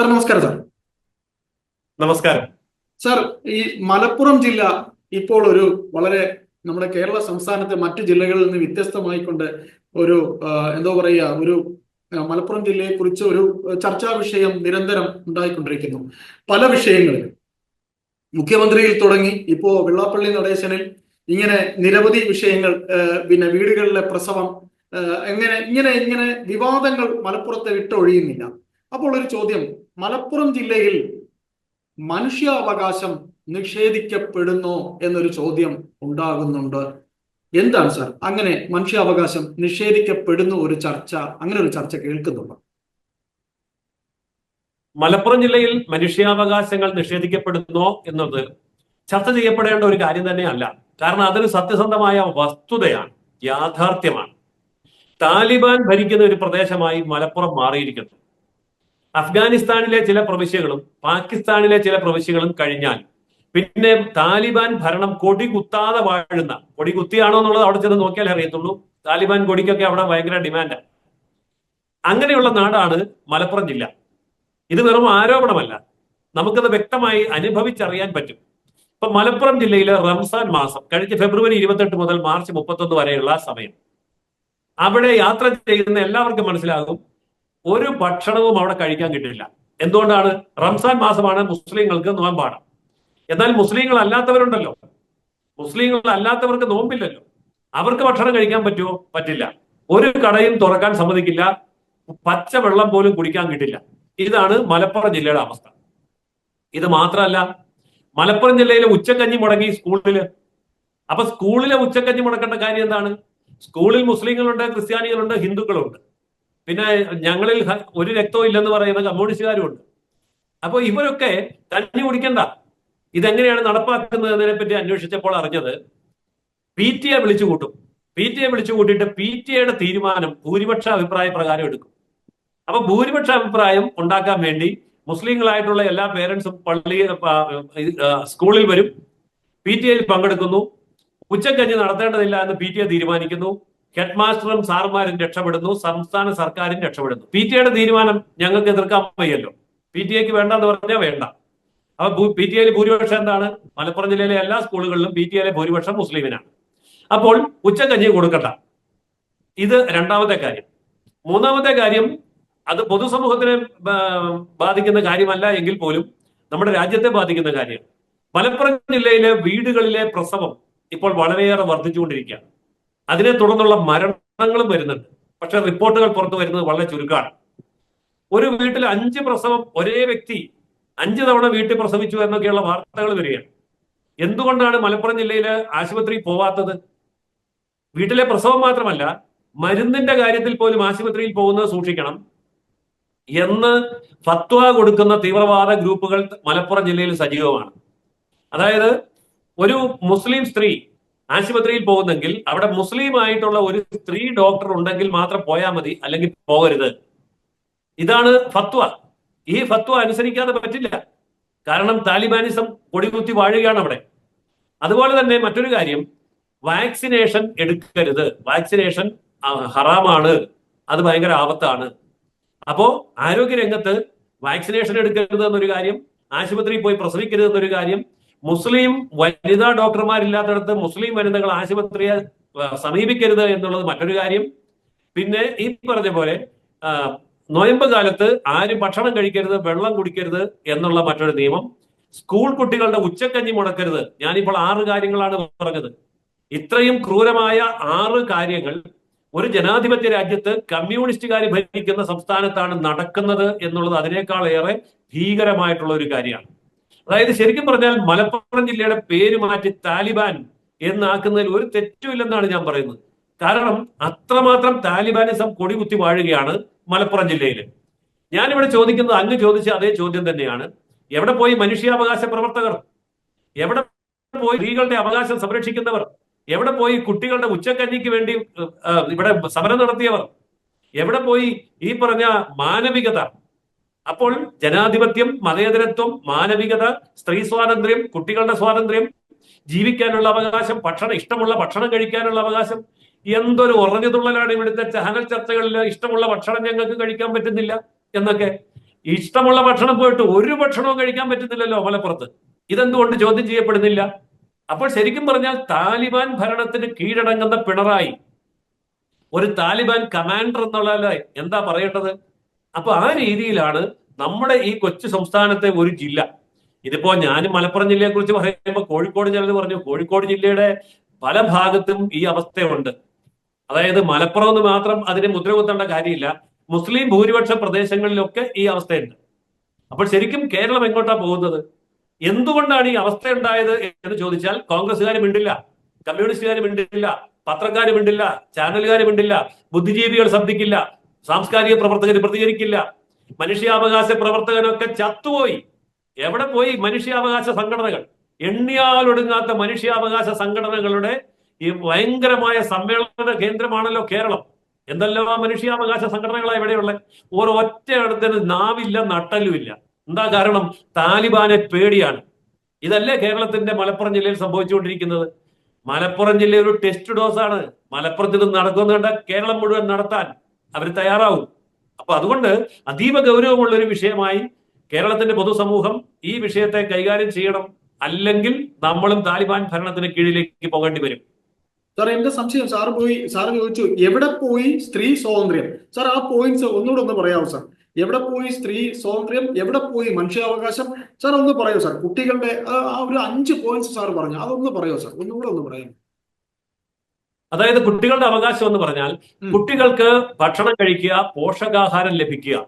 Sir നമസ്കാരം sir. നമസ്കാരം. Sir ഈ മലപ്പുറം ജില്ല ഇപ്പോൾ ഒരു വളരെ നമ്മുടെ കേരള സംസ്ഥാനത്തെ മറ്റു ജില്ലകളിൽ നിന്ന് വ്യത്യസ്തമായിക്കൊണ്ട് ഒരു എന്തോ പറയുക ഒരു മലപ്പുറം ജില്ലയെ കുറിച്ച് ഒരു ചർച്ചാ വിഷയം നിരന്തരം ഉണ്ടായിക്കൊണ്ടിരിക്കുന്നു. പല വിഷയങ്ങളിൽ മുഖ്യമന്ത്രിയിൽ തുടങ്ങി ഇപ്പോ വെള്ളാപ്പള്ളി നടേശനിൽ ഇങ്ങനെ നിരവധി വിഷയങ്ങൾ പിന്നെ വീടുകളിലെ പ്രസവം എങ്ങനെ ഇങ്ങനെ ഇങ്ങനെ വിവാദങ്ങൾ മലപ്പുറത്തെ വിട്ടൊഴിയുന്നില്ല. അപ്പോൾ ഒരു ചോദ്യം മലപ്പുറം ജില്ലയിൽ മനുഷ്യാവകാശം നിഷേധിക്കപ്പെടുന്നു എന്നൊരു ചോദ്യം ഉണ്ടാകുന്നുണ്ട്. എന്താണ് സാർ? അങ്ങനെ മനുഷ്യാവകാശം നിഷേധിക്കപ്പെടുന്നു ഒരു ചർച്ച അങ്ങനെ ഒരു ചർച്ച കേൾക്കുന്നുണ്ടോ? മലപ്പുറം ജില്ലയിൽ മനുഷ്യാവകാശങ്ങൾ നിഷേധിക്കപ്പെടുന്നോ എന്നത് ചർച്ച ചെയ്യപ്പെടേണ്ട ഒരു കാര്യം തന്നെയല്ല. കാരണം അതൊരു സത്യസന്ധമായ വസ്തുതയാണ് യാഥാർത്ഥ്യമാണ്. താലിബാൻ ഭരിക്കുന്ന ഒരു പ്രദേശമായി മലപ്പുറം മാറിയിരിക്കുന്നു. അഫ്ഗാനിസ്ഥാനിലെ ചില പ്രവിശ്യകളും പാകിസ്ഥാനിലെ ചില പ്രവിശ്യകളും കഴിഞ്ഞാൽ പിന്നെ താലിബാൻ ഭരണം കൊടി കുത്താതെ വാഴുന്ന കൊടി കുത്തിയാണോ എന്നുള്ളത് അവിടെ ചെന്ന് നോക്കിയാലേ അറിയത്തുള്ളൂ. താലിബാൻ കൊടിക്കൊക്കെ അവിടെ ഭയങ്കര ഡിമാൻഡാണ് അങ്ങനെയുള്ള നാടാണ് മലപ്പുറം ജില്ല. ഇത് വെറും ആരോപണമല്ല. നമുക്കത് വ്യക്തമായി അനുഭവിച്ചറിയാൻ പറ്റും. ഇപ്പൊ മലപ്പുറം ജില്ലയിലെ റംസാൻ മാസം കഴിഞ്ഞ ഫെബ്രുവരി ഇരുപത്തെട്ട് മുതൽ മാർച്ച് മുപ്പത്തൊന്ന് വരെയുള്ള സമയം. അവിടെ യാത്ര ചെയ്യുന്ന എല്ലാവർക്കും മനസ്സിലാകും. ഒരു ഭക്ഷണവും അവിടെ കഴിക്കാൻ കിട്ടില്ല. എന്തുകൊണ്ടാണ്? റംസാൻ മാസമാണ് മുസ്ലിങ്ങൾക്ക് നോമ്പാണ്. എന്നാൽ മുസ്ലിങ്ങൾ അല്ലാത്തവരുണ്ടല്ലോ. മുസ്ലിങ്ങൾ അല്ലാത്തവർക്ക് നോമ്പില്ലല്ലോ. അവർക്ക് ഭക്ഷണം കഴിക്കാൻ പറ്റുമോ? പറ്റില്ല. ഒരു കടയും തുറക്കാൻ സമ്മതിക്കില്ല. പച്ച വെള്ളം പോലും കുടിക്കാൻ കിട്ടില്ല. ഇതാണ് മലപ്പുറം ജില്ലയുടെ അവസ്ഥ. ഇത് മാത്രമല്ല മലപ്പുറം ജില്ലയിലെ ഉച്ചക്കഞ്ഞി മുടങ്ങി സ്കൂളിൽ. അപ്പൊ സ്കൂളിലെ ഉച്ചക്കഞ്ഞി മുടക്കേണ്ട കാര്യം എന്താണ്? സ്കൂളിൽ മുസ്ലിങ്ങളുണ്ട് ക്രിസ്ത്യാനികളുണ്ട് ഹിന്ദുക്കളുണ്ട്. പിന്നെ ഞങ്ങളിൽ ഒരു രക്തവും ഇല്ലെന്ന് പറയുന്ന കമ്മ്യൂണിസ്റ്റുകാരും ഉണ്ട് അപ്പൊ ഇവരൊക്കെ കഞ്ഞി കുടിക്കണ്ട ഇതെങ്ങനെയാണ് നടപ്പാക്കുന്നതിനെ പറ്റി അന്വേഷിച്ചപ്പോൾ അറിഞ്ഞത് പി ടി എ വിളിച്ചു കൂട്ടും. പി ടി എ വിളിച്ചു കൂട്ടിയിട്ട് പി ടി എയുടെ തീരുമാനം ഭൂരിപക്ഷ അഭിപ്രായ പ്രകാരം എടുക്കും. അപ്പൊ ഭൂരിപക്ഷ അഭിപ്രായം ഉണ്ടാക്കാൻ വേണ്ടി മുസ്ലിങ്ങളായിട്ടുള്ള എല്ലാ പേരൻസും പള്ളി സ്കൂളിൽ വരും. പി ടി എയിൽ പങ്കെടുക്കുന്നു. ഉച്ചക്കഞ്ഞ് നടത്തേണ്ടതില്ല എന്ന് പി ടി എ തീരുമാനിക്കുന്നു. ഹെഡ് മാസ്റ്ററും സാറുമാരും രക്ഷപ്പെടുന്നു സംസ്ഥാന സർക്കാരും രക്ഷപ്പെടുന്നു. പി ടി എയുടെ തീരുമാനം ഞങ്ങൾക്ക് എതിർക്കാൻ വയ്യല്ലോ. പി ടി എക്ക് വേണ്ടെന്ന് പറഞ്ഞാൽ വേണ്ട. അപ്പൊ പി ടി എയിൽ ഭൂരിപക്ഷം എന്താണ്? മലപ്പുറം ജില്ലയിലെ എല്ലാ സ്കൂളുകളിലും പി ടി എയിലെ ഭൂരിപക്ഷം മുസ്ലിമിനാണ്. അപ്പോൾ ഉച്ചക്കഞ്ഞി കൊടുക്കണ്ട. ഇത് രണ്ടാമത്തെ കാര്യം. മൂന്നാമത്തെ കാര്യം അത് പൊതുസമൂഹത്തിനെ ബാധിക്കുന്ന കാര്യമല്ല എങ്കിൽ പോലും നമ്മുടെ രാജ്യത്തെ ബാധിക്കുന്ന കാര്യം. മലപ്പുറം ജില്ലയിലെ വീടുകളിലെ പ്രസവം ഇപ്പോൾ വളരെയേറെ വർദ്ധിച്ചുകൊണ്ടിരിക്കുകയാണ്. അതിനെ തുടർന്നുള്ള മരണങ്ങളും വരുന്നുണ്ട്. പക്ഷെ റിപ്പോർട്ടുകൾ പുറത്തു വരുന്നത് വളരെ ചുരുക്കമാണ്. ഒരു വീട്ടിൽ അഞ്ച് പ്രസവം ഒരേ വ്യക്തി അഞ്ച് തവണ വീട്ടിൽ പ്രസവിച്ചു എന്നൊക്കെയുള്ള വാർത്തകൾ വരികയാണ്. എന്തുകൊണ്ടാണ് മലപ്പുറം ജില്ലയിലെ ആശുപത്രി പോവാത്തത്? വീട്ടിലെ പ്രസവം മാത്രമല്ല മരുന്നിന്റെ കാര്യത്തിൽ പോലും ആശുപത്രിയിൽ പോകുന്നത് സൂക്ഷിക്കണം എന്ന് ഫത്വ കൊടുക്കുന്ന തീവ്രവാദ ഗ്രൂപ്പുകൾ മലപ്പുറം ജില്ലയിൽ സജീവമാണ്. അതായത് ഒരു മുസ്ലിം സ്ത്രീ ആശുപത്രിയിൽ പോകുന്നെങ്കിൽ അവിടെ മുസ്ലിം ആയിട്ടുള്ള ഒരു സ്ത്രീ ഡോക്ടർ ഉണ്ടെങ്കിൽ മാത്രം പോയാൽ മതി അല്ലെങ്കിൽ പോകരുത്. ഇതാണ് ഫത്വ. ഈ ഫത്വ അനുസരിക്കാതെ പറ്റില്ല. കാരണം താലിബാനിസം കൊടികുത്തി വാഴുകയാണ് അവിടെ. അതുപോലെ തന്നെ മറ്റൊരു കാര്യം വാക്സിനേഷൻ എടുക്കരുത്. വാക്സിനേഷൻ ഹറാമാണ്. അത് ഭയങ്കര ആപത്താണ്. അപ്പോ ആരോഗ്യരംഗത്ത് വാക്സിനേഷൻ എടുക്കരുത് എന്നൊരു കാര്യം ആശുപത്രിയിൽ പോയി പ്രസവിക്കരുത് എന്നൊരു കാര്യം മുസ്ലിം വനിതാ ഡോക്ടർമാരില്ലാത്തടത്ത് മുസ്ലിം വനിതകൾ ആശുപത്രിയെ സമീപിക്കരുത് എന്നുള്ളത് മറ്റൊരു കാര്യം. പിന്നെ ഈ പറഞ്ഞ പോലെ നോയമ്പ് കാലത്ത് ആരും ഭക്ഷണം കഴിക്കരുത് വെള്ളം കുടിക്കരുത് എന്നുള്ള മറ്റൊരു നിയമം. സ്കൂൾ കുട്ടികളുടെ ഉച്ചക്കഞ്ഞി മുടക്കരുത്. ഞാനിപ്പോൾ ആറ് കാര്യങ്ങളാണ് പറഞ്ഞത്. ഇത്രയും ക്രൂരമായ ആറ് കാര്യങ്ങൾ ഒരു ജനാധിപത്യ രാജ്യത്ത് കമ്മ്യൂണിസ്റ്റുകാർ ഭരിക്കുന്ന സംസ്ഥാനത്താണ് നടക്കുന്നത് എന്നുള്ളത് അതിനേക്കാൾ ഏറെ ഭീകരമായിട്ടുള്ള ഒരു കാര്യമാണ്. അതായത് ശരിക്കും പറഞ്ഞാൽ മലപ്പുറം ജില്ലയുടെ പേര് മാറ്റി താലിബാൻ എന്നാക്കുന്നതിൽ ഒരു തെറ്റുമില്ലെന്നാണ് ഞാൻ പറയുന്നത്. കാരണം അത്രമാത്രം താലിബാനിസം കൊടികുത്തി വാഴുകയാണ് മലപ്പുറം ജില്ലയിൽ ഞാനിവിടെ ചോദിക്കുന്നത് അങ്ങ് ചോദിച്ച അതേ ചോദ്യം തന്നെയാണ്. എവിടെ പോയി മനുഷ്യാവകാശ പ്രവർത്തകർ? എവിടെ പോയി സ്ത്രീകളുടെ അവകാശം സംരക്ഷിക്കുന്നവർ? എവിടെ പോയി കുട്ടികളുടെ ഉച്ചക്കഞ്ഞിക്ക് വേണ്ടി ഇവിടെ സമരം നടത്തിയവർ? എവിടെ പോയി ഈ പറഞ്ഞ മാനവികത? അപ്പോൾ ജനാധിപത്യം മതേതരത്വം മാനവികത സ്ത്രീ സ്വാതന്ത്ര്യം കുട്ടികളുടെ സ്വാതന്ത്ര്യം ജീവിക്കാനുള്ള അവകാശം ഭക്ഷണം ഇഷ്ടമുള്ള ഭക്ഷണം കഴിക്കാനുള്ള അവകാശം എന്തൊരു ഉറഞ്ഞതുള്ളലാണ് ഇവിടുത്തെ ചാനൽ ചർച്ചകളിൽ ഇഷ്ടമുള്ള ഭക്ഷണം ഞങ്ങൾക്ക് കഴിക്കാൻ പറ്റുന്നില്ല എന്നൊക്കെ. ഇഷ്ടമുള്ള ഭക്ഷണം പോയിട്ട് ഒരു ഭക്ഷണവും കഴിക്കാൻ പറ്റുന്നില്ലല്ലോ മലപ്പുറത്ത്. ഇതെന്തുകൊണ്ട് ചോദ്യം ചെയ്യപ്പെടുന്നില്ല? അപ്പോൾ ശരിക്കും പറഞ്ഞാൽ താലിബാൻ ഭരണത്തിന് കീഴടങ്ങുന്ന പിണറായി. ഒരു താലിബാൻ കമാൻഡർ എന്നുള്ള എന്താ പറയേണ്ടത്? അപ്പൊ ആ രീതിയിലാണ് നമ്മുടെ ഈ കൊച്ചു സംസ്ഥാനത്തെ ഒരു ജില്ല. ഇതിപ്പോ ഞാൻ മലപ്പുറം ജില്ലയെ കുറിച്ച് പറയുമ്പോൾ കോഴിക്കോട് ജില്ല പറഞ്ഞു കോഴിക്കോട് ജില്ലയുടെ പല ഭാഗത്തും ഈ അവസ്ഥയുണ്ട്. അതായത് മലപ്പുറം എന്ന് മാത്രം അതിന് മുദ്ര കുത്തേണ്ട കാര്യമില്ല. മുസ്ലിം ഭൂരിപക്ഷ പ്രദേശങ്ങളിലൊക്കെ ഈ അവസ്ഥയുണ്ട്. അപ്പോൾ ശരിക്കും കേരളം എങ്ങോട്ടാ പോകുന്നത്? എന്തുകൊണ്ടാണ് ഈ അവസ്ഥ ഉണ്ടായത് എന്ന് ചോദിച്ചാൽ കോൺഗ്രസ്സുകാർ മിണ്ടില്ല കമ്മ്യൂണിസ്റ്റുകാർ മിണ്ടില്ല പത്രക്കാർ മിണ്ടില്ല ചാനലുകാർ മിണ്ടില്ല ബുദ്ധിജീവികൾ ശബ്ദിക്കില്ല സാംസ്കാരിക പ്രവർത്തകർ പ്രതികരിക്കില്ല. മനുഷ്യാവകാശ പ്രവർത്തകനൊക്കെ ചത്തുപോയി. എവിടെ പോയി മനുഷ്യാവകാശ സംഘടനകൾ? എണ്ണിയാലൊടുങ്ങാത്ത മനുഷ്യാവകാശ സംഘടനകളുടെ ഈ ഭയങ്കരമായ സമ്മേളന കേന്ദ്രമാണല്ലോ കേരളം. എന്തെല്ലാം മനുഷ്യാവകാശ സംഘടനകളാണ് ഇവിടെയുള്ളത് ഓരോ ഇടത്തിന് നാവില്ല നട്ടലുമില്ല എന്താ കാരണം? താലിബാനെ പേടിയാണ്. ഇതല്ലേ കേരളത്തിന്റെ മലപ്പുറം ജില്ലയിൽ സംഭവിച്ചുകൊണ്ടിരിക്കുന്നത്? മലപ്പുറം ജില്ലയിൽ ഒരു ടെസ്റ്റ് ഡോസ് ആണ് നടക്കുന്നുണ്ട് കേരളം മുഴുവൻ നടത്താൻ. അവർ തയ്യാറാവും. അപ്പൊ അതുകൊണ്ട് അതീവ ഗൗരവമുള്ള ഒരു വിഷയമായി കേരളത്തിന്റെ പൊതുസമൂഹം ഈ വിഷയത്തെ കൈകാര്യം ചെയ്യണം. അല്ലെങ്കിൽ നമ്മളും താലിബാൻ ഭരണത്തിന് കീഴിലേക്ക് പോകേണ്ടി വരും. സാർ എന്റെ സംശയം സാറ് പോയി സാറ് ചോദിച്ചു എവിടെ പോയി സ്ത്രീ സ്വാതന്ത്ര്യം? സാർ ആ പോയിന്റ്സ് ഒന്നുകൂടെ ഒന്ന് പറയാമോ സാർ? എവിടെ പോയി സ്ത്രീ സ്വാതന്ത്ര്യം? എവിടെ പോയി മനുഷ്യാവകാശം? സാർ ഒന്ന് പറയൂ സാർ. കുട്ടികളുടെ ആ ഒരു അഞ്ച് പോയിന്റ്സ് സാർ പറഞ്ഞു. അതൊന്ന് പറയോ സാർ. ഒന്നുകൂടെ ഒന്ന് പറയാം അതായത് കുട്ടികളുടെ അവകാശം എന്ന് പറഞ്ഞാൽ കുട്ടികൾക്ക് ഭക്ഷണം കഴിക്കുക പോഷകാഹാരം ലഭിക്കുക.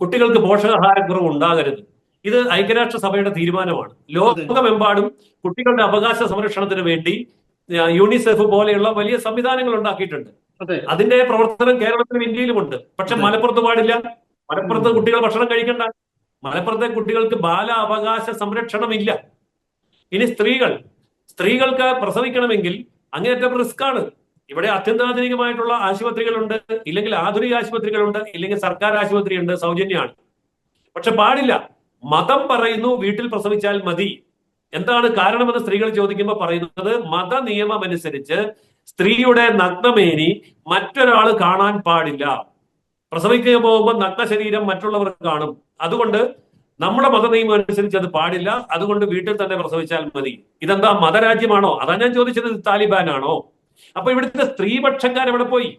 കുട്ടികൾക്ക് പോഷകാഹാരക്കുറവ് ഉണ്ടാകരുത് ഇത് ഐക്യരാഷ്ട്ര സഭയുടെ തീരുമാനമാണ് ലോകമെമ്പാടും കുട്ടികളുടെ അവകാശ സംരക്ഷണത്തിന് വേണ്ടി യൂണിസെഫ് പോലെയുള്ള വലിയ സംവിധാനങ്ങൾ ഉണ്ടാക്കിയിട്ടുണ്ട്. അതിന്റെ പ്രവർത്തനം കേരളത്തിലും ഇന്ത്യയിലും ഉണ്ട്. പക്ഷെ മലപ്പുറത്ത് പാടില്ല. മലപ്പുറത്ത് കുട്ടികൾ ഭക്ഷണം കഴിക്കണ്ട. മലപ്പുറത്തെ കുട്ടികൾക്ക് ബാല അവകാശ സംരക്ഷണമില്ല. ഇനി സ്ത്രീകൾ സ്ത്രീകൾക്ക് പ്രസവിക്കണമെങ്കിൽ അങ്ങേയറ്റം റിസ്ക് ആണ് ഇവിടെ അത്യന്താധുനികമായിട്ടുള്ള ആശുപത്രികളുണ്ട് ഇല്ലെങ്കിൽ ആധുനിക ആശുപത്രികളുണ്ട് ഇല്ലെങ്കിൽ സർക്കാർ ആശുപത്രി ഉണ്ട് സൗജന്യമാണ്. പക്ഷെ പാടില്ല. മതം പറയുന്നു വീട്ടിൽ പ്രസവിച്ചാൽ മതി. എന്താണ് കാരണമെന്ന് സ്ത്രീകൾ ചോദിക്കുമ്പോൾ പറയുന്നത്? മത നിയമം അനുസരിച്ച് സ്ത്രീയുടെ നഗ്നമേനി മറ്റൊരാൾ കാണാൻ പാടില്ല. പ്രസവിക്കുക പോകുമ്പോൾ നഗ്ന ശരീരം മറ്റുള്ളവർ കാണും. അതുകൊണ്ട് നമ്മുടെ മത നിയമം അനുസരിച്ച് അത് പാടില്ല. അതുകൊണ്ട് വീട്ടിൽ തന്നെ പ്രസവിച്ചാൽ മതി. ഇതെന്താ മതരാജ്യമാണോ? അതാ ഞാൻ ചോദിച്ചത് താലിബാനാണോ? അപ്പൊ ഇവിടുത്തെ സ്ത്രീപക്ഷക്കാർ എവിടെ പോയി?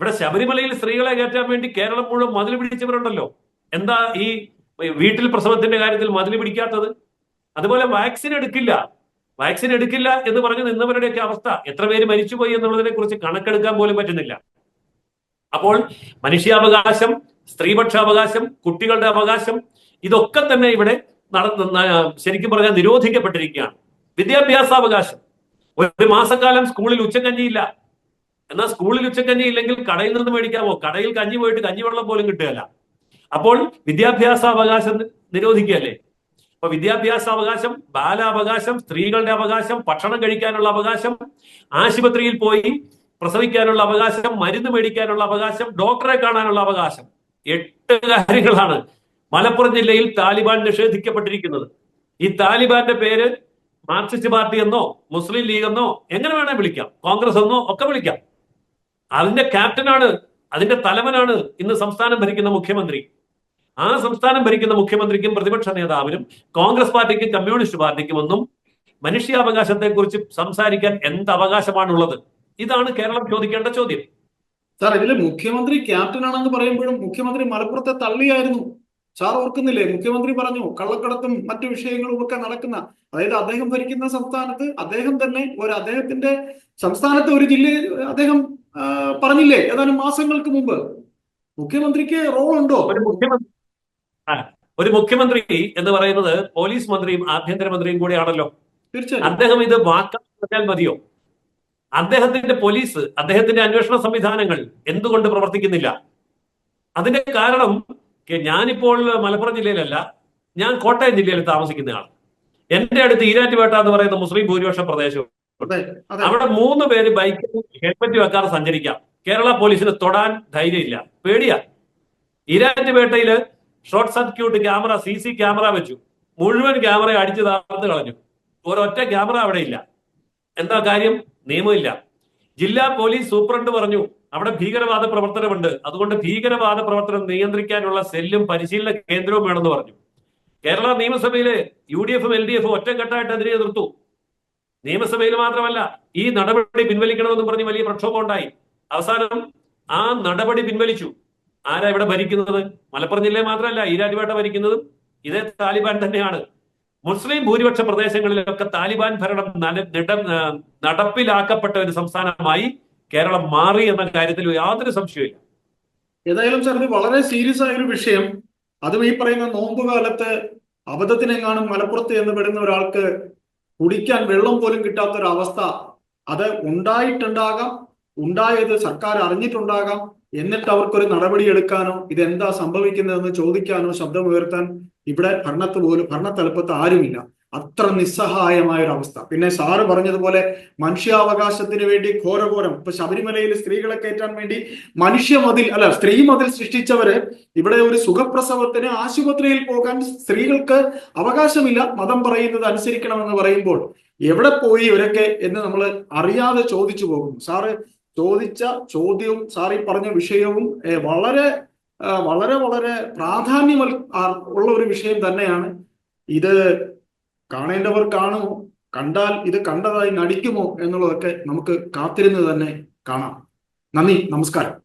ഇവിടെ ശബരിമലയിൽ സ്ത്രീകളെ കയറ്റാൻ വേണ്ടി കേരളം മുഴുവൻ മതിൽ പിടിച്ചവരുണ്ടല്ലോ. എന്താ ഈ വീട്ടിൽ പ്രസവത്തിന്റെ കാര്യത്തിൽ മതിൽ പിടിക്കാത്തത്? അതുപോലെ വാക്സിൻ എടുക്കില്ല. വാക്സിൻ എടുക്കില്ല എന്ന് പറഞ്ഞ് നിന്നവരുടെയൊക്കെ അവസ്ഥ. എത്ര പേര് മരിച്ചുപോയി എന്നുള്ളതിനെ കുറിച്ച് കണക്കെടുക്കാൻ പോലും പറ്റുന്നില്ല. അപ്പോൾ മനുഷ്യാവകാശം സ്ത്രീപക്ഷാവകാശം കുട്ടികളുടെ അവകാശം ഇതൊക്കെ തന്നെ ഇവിടെ നട ശരിക്കും പറഞ്ഞാൽ നിരോധിക്കപ്പെട്ടിരിക്കുകയാണ്. വിദ്യാഭ്യാസാവകാശം. ഒരു മാസക്കാലം സ്കൂളിൽ ഉച്ചക്കഞ്ഞിയില്ല എന്നാൽ സ്കൂളിൽ ഉച്ചക്കഞ്ഞി ഇല്ലെങ്കിൽ കടയിൽ നിന്ന് മേടിക്കാമോ? കടയിൽ കഞ്ഞി പോയിട്ട് കഞ്ഞിവെള്ളം പോലും കിട്ടുകയല്ല. അപ്പോൾ വിദ്യാഭ്യാസാവകാശം നിരോധിക്കുകയല്ലേ? അപ്പൊ വിദ്യാഭ്യാസാവകാശം ബാലാവകാശം സ്ത്രീകളുടെ അവകാശം ഭക്ഷണം കഴിക്കാനുള്ള അവകാശം ആശുപത്രിയിൽ പോയി പ്രസവിക്കാനുള്ള അവകാശം മരുന്ന് മേടിക്കാനുള്ള അവകാശം ഡോക്ടറെ കാണാനുള്ള അവകാശം. എട്ട് കാര്യങ്ങളാണ്. മലപ്പുറം ജില്ലയിൽ താലിബാൻ നിഷേധിക്കപ്പെട്ടിരിക്കുന്നത്. ഈ താലിബാന്റെ പേര് മാർക്സിസ്റ്റ് പാർട്ടി എന്നോ മുസ്ലിം ലീഗ് എന്നോ എങ്ങനെ വേണേ വിളിക്കാം. കോൺഗ്രസ് എന്നോ ഒക്കെ വിളിക്കാം. അതിന്റെ ക്യാപ്റ്റനാണ് അതിന്റെ തലവനാണ് ഇന്ന് സംസ്ഥാനം ഭരിക്കുന്ന മുഖ്യമന്ത്രി. ആ സംസ്ഥാനം ഭരിക്കുന്ന മുഖ്യമന്ത്രിക്കും പ്രതിപക്ഷ നേതാവിനും കോൺഗ്രസ് പാർട്ടിക്കും കമ്മ്യൂണിസ്റ്റ് പാർട്ടിക്കും ഒന്നും മനുഷ്യാവകാശത്തെക്കുറിച്ച് സംസാരിക്കാൻ എന്ത് അവകാശമാണുള്ളത്? ഇതാണ് കേരളം ചോദിക്കേണ്ട ചോദ്യം. സാർ ഇതിൽ മുഖ്യമന്ത്രി ക്യാപ്റ്റൻ ആണെന്ന് പറയുമ്പോഴും മുഖ്യമന്ത്രി മലപ്പുറത്തെ തള്ളിയായിരുന്നു. സാർ ഓർക്കുന്നില്ലേ? മുഖ്യമന്ത്രി പറഞ്ഞു കള്ളക്കടത്തും മറ്റു വിഷയങ്ങളും ഒക്കെ നടക്കുന്ന അതായത് അദ്ദേഹം ഭരിക്കുന്ന സംസ്ഥാനത്ത് അദ്ദേഹം തന്നെ ഒരു അദ്ദേഹത്തിന്റെ സംസ്ഥാനത്തെ ഒരു ജില്ല അദ്ദേഹം പറഞ്ഞില്ലേ? ഏതാനും മാസങ്ങൾക്ക് മുമ്പ്. മുഖ്യമന്ത്രിക്ക് റോൾ ഉണ്ടോ? ഒരു മുഖ്യമന്ത്രി ഒരു മുഖ്യമന്ത്രി എന്ന് പറയുന്നത് പോലീസ് മന്ത്രിയും ആഭ്യന്തരമന്ത്രിയും കൂടെയാണല്ലോ. തീർച്ചയായും അദ്ദേഹം ഇത് പറഞ്ഞാൽ മതിയോ? അദ്ദേഹത്തിന്റെ പോലീസ് അദ്ദേഹത്തിന്റെ അന്വേഷണ സംവിധാനങ്ങൾ എന്തുകൊണ്ട് പ്രവർത്തിക്കുന്നില്ല? അതിന്റെ കാരണം ഞാനിപ്പോൾ മലപ്പുറം ജില്ലയിലല്ല ഞാൻ കോട്ടയം ജില്ലയിൽ താമസിക്കുന്ന ആൾ എന്റെ അടുത്ത് ഈരാറ്റുപേട്ട എന്ന് പറയുന്ന മുസ്ലിം ഭൂരിപക്ഷ പ്രദേശം അതെ അതെ. അവിടെ മൂന്ന് പേര് ബൈക്കിൽ ഹെൽമെറ്റ് വെക്കാതെ സഞ്ചരിക്കാം. കേരള പോലീസിന് തൊടാൻ ധൈര്യമില്ല. പേടിയാ. ഈരാറ്റുപേട്ടയിൽ short circuit camera C C camera വെച്ചു. മുഴുവൻ ക്യാമറ അടിച്ചു താർന്ന് കളഞ്ഞു. ഒരൊറ്റ ക്യാമറ അവിടെ ഇല്ല. എന്താ കാര്യം? നിയമമില്ല. ജില്ലാ പോലീസ് സൂപ്രണ്ട് പറഞ്ഞു അവിടെ ഭീകരവാദ പ്രവർത്തനമുണ്ട്. അതുകൊണ്ട് ഭീകരവാദ പ്രവർത്തനം നിയന്ത്രിക്കാനുള്ള സെല്ലും പരിശീലന കേന്ദ്രവും വേണമെന്ന് പറഞ്ഞു. കേരള നിയമസഭയിൽ യു ഡി എഫും എൽ ഡി എഫും ഒറ്റക്കെട്ടായിട്ട് അതിനെ എതിർത്തു. നിയമസഭയിൽ മാത്രമല്ല ഈ നടപടി പിൻവലിക്കണമെന്ന് പറഞ്ഞ് വലിയ പ്രക്ഷോഭം ഉണ്ടായി. അവസാനം ആ നടപടി പിൻവലിച്ചു. ആരാ ഇവിടെ ഭരിക്കുന്നത്? മലപ്പുറം ജില്ലയിൽ മാത്രമല്ല ഈരാറ്റുപേട്ട ഭരിക്കുന്നതും ഇതേ താലിബാൻ തന്നെയാണ്. മുസ്ലിം ഭൂരിപക്ഷ പ്രദേശങ്ങളിലൊക്കെ താലിബാൻ ഭരണം നടപ്പിലാക്കപ്പെട്ട ഒരു സംസ്ഥാനമായി കേരളം മാറി എന്ന കാര്യത്തിൽ യാതൊരു സംശയമില്ല ഏതായാലും സാർ വളരെ സീരിയസ് ആയ ഒരു വിഷയം. അതും ഈ പറയുന്ന നോമ്പ് കാലത്ത് അബദ്ധത്തിനെങ്ങാനും മലപ്പുറത്ത് എന്ന് പെടുന്ന ഒരാൾക്ക് കുടിക്കാൻ വെള്ളം പോലും കിട്ടാത്ത ഒരു അവസ്ഥ അത് ഉണ്ടായിട്ടുണ്ടാകാം ഉണ്ടായത് സർക്കാർ അറിഞ്ഞിട്ടുണ്ടാകാം എന്നിട്ട് അവർക്കൊരു നടപടി എടുക്കാനോ ഇതെന്താ സംഭവിക്കുന്നതെന്ന് ചോദിക്കാനോ ശബ്ദമുയർത്താൻ ഇവിടെ ഭരണത്ത് പോലും ഭരണത്തലപ്പത്ത് ആരുമില്ല. അത്ര നിസ്സഹായമായ ഒരു അവസ്ഥ പിന്നെ സാറ് പറഞ്ഞതുപോലെ മനുഷ്യാവകാശത്തിന് വേണ്ടി ഘോരഘോരം ഇപ്പൊ ശബരിമലയിൽ സ്ത്രീകളെ കയറ്റാൻ വേണ്ടി മനുഷ്യ മതിൽ അല്ല സ്ത്രീ മതിൽ സൃഷ്ടിച്ചവര് ഇവിടെ ഒരു സുഖപ്രസവത്തിന് ആശുപത്രിയിൽ പോകാൻ സ്ത്രീകൾക്ക് അവകാശമില്ല. മതം പറയുന്നത് അനുസരിക്കണമെന്ന് പറയുമ്പോൾ എവിടെ പോയി ഇവരൊക്കെ എന്ന് നമ്മൾ അറിയാതെ ചോദിച്ചു പോകുന്നു. സാറ് ചോദിച്ച ചോദ്യവും സാറി പറഞ്ഞ വിഷയവും വളരെ വളരെ വളരെ പ്രാധാന്യം ഉള്ള ഒരു വിഷയം തന്നെയാണ്. ഇത് കാണേണ്ടവർ കാണുമോ കണ്ടാൽ ഇത് കണ്ടതായി നടിക്കുമോ എന്നുള്ളതൊക്കെ നമുക്ക് കാത്തിരുന്ന് തന്നെ കാണാം. നന്ദി നമസ്കാരം.